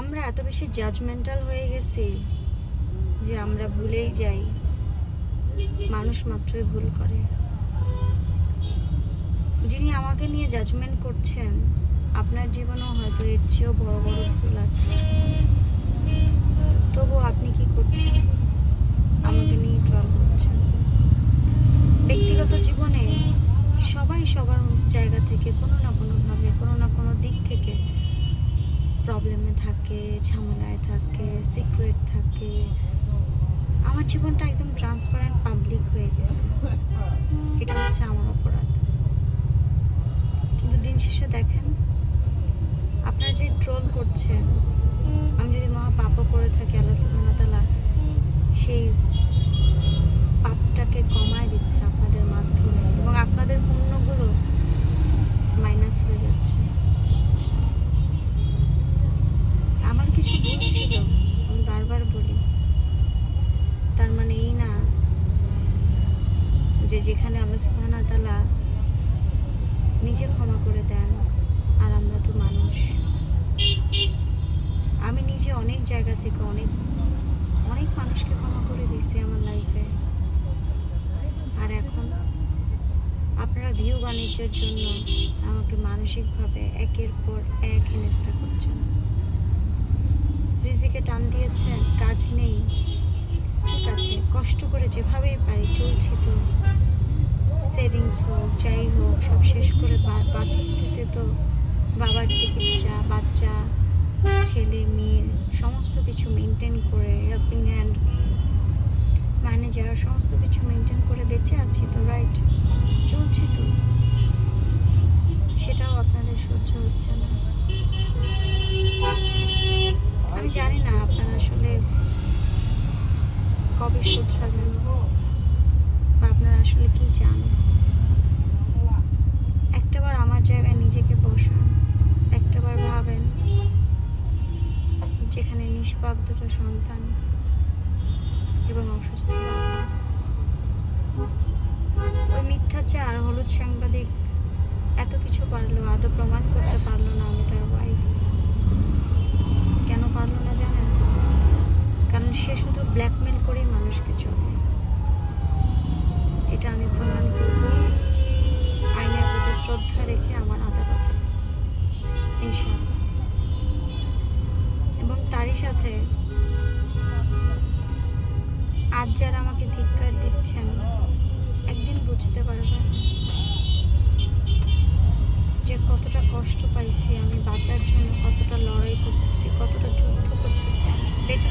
আমরা এত বেশি জাজমেন্টাল হয়ে গেছি যে আমরা ভুলেই যাই। মানুষ মাত্রই ভুল করে। যিনি আমাকে নিয়ে জাজমেন্ট করছেন, আপনার জীবনেও হয়তো এর চেয়েও বড় বড় ভুল আছে। তবু আপনি কি করছেন? আমাকে নিয়ে ট্রল করছেন। ব্যক্তিগত জীবনে সবাই সবার জায়গা থেকে কোনো না কোনোভাবে, কোনো না কোনো দিক থেকে প্রবলেমে থাকে, ঝামেলায় থাকে সিক্রেট থাকে। আমার জীবনটা একদম ট্রান্সপারেন্ট পাবলিক হয়ে গেছে। এটা হচ্ছে আমার অপরাধ। কিন্তু দিন শেষে দেখেন, আপনারা যে ট্রোল করছেন, আমি যদি মহা পাপও করে থাকি, আল্লাহ সুবহানাহু ওয়া তাআলা সেই পাপটাকে কমায় দিচ্ছে আপনাদের মাধ্যমে এবং আপনাদের পুণ্যগুলো মাইনাস হয়ে যাচ্ছে আমার কিছু ভুল ছিল আমি বারবার বলি তার মানে এই না যে যেখানে আল্লাহ সুবহানাহু ওয়া তাআলা নিজে ক্ষমা করে দেন আর আমরা তো মানুষ। আমি নিজে অনেক জায়গা থেকে অনেক অনেক মানুষকে ক্ষমা করে দিয়েছি আমার লাইফে আর এখন আপনারা ভিউ বাণিজ্যের জন্য আমাকে মানসিকভাবে একের পর এক হেনস্থা করছেন। রিজিকে টান দিয়েছেন, কাজ নেই। ঠিক আছে, কষ্ট করে যেভাবেই পারি, চলছি তো। সেভিংস হোক, যাই হোক, সব শেষ করে বাঁচতেছে তো বাবার চিকিৎসা, বাচ্চা, ছেলে মেয়ের সমস্ত কিছু মেনটেন করে হেল্পিং হ্যান্ড মানে যারা সমস্ত কিছু মেনটেন করে বেঁচে আছি তো রাইট চলছে তো। সেটাও আপনাদের সহ্য হচ্ছে না। আমি জানি না আপনারা আসলে কবে শুধরাবেন চান একটাবার আমার জায়গায় নিজেকে বসান, একটাবার ভাবেন যেখানে নিষ্পাপ দুটো সন্তান এবং অসুস্থ বাবা। ওই মিথ্যাচার হলুদ সাংবাদিক এত কিছু পারল, আদৌ প্রমাণ করতে পারল না আমি তার ওয়াইফ কেন পারল না জানেন? কারণ সে শুধু ব্ল্যাকমেল করেই মানুষকে চলে রেখে আমার আদালতে। এবং তারই সাথে আজ যারা আমাকে ধিক্কার দিচ্ছেন, একদিন বুঝতে পারবেন যে কতটা কষ্ট পাইছি আমি, বাঁচার জন্য কতটা লড়াই করতেছি, কতটা যুদ্ধ করতেছি আমি, বেঁচে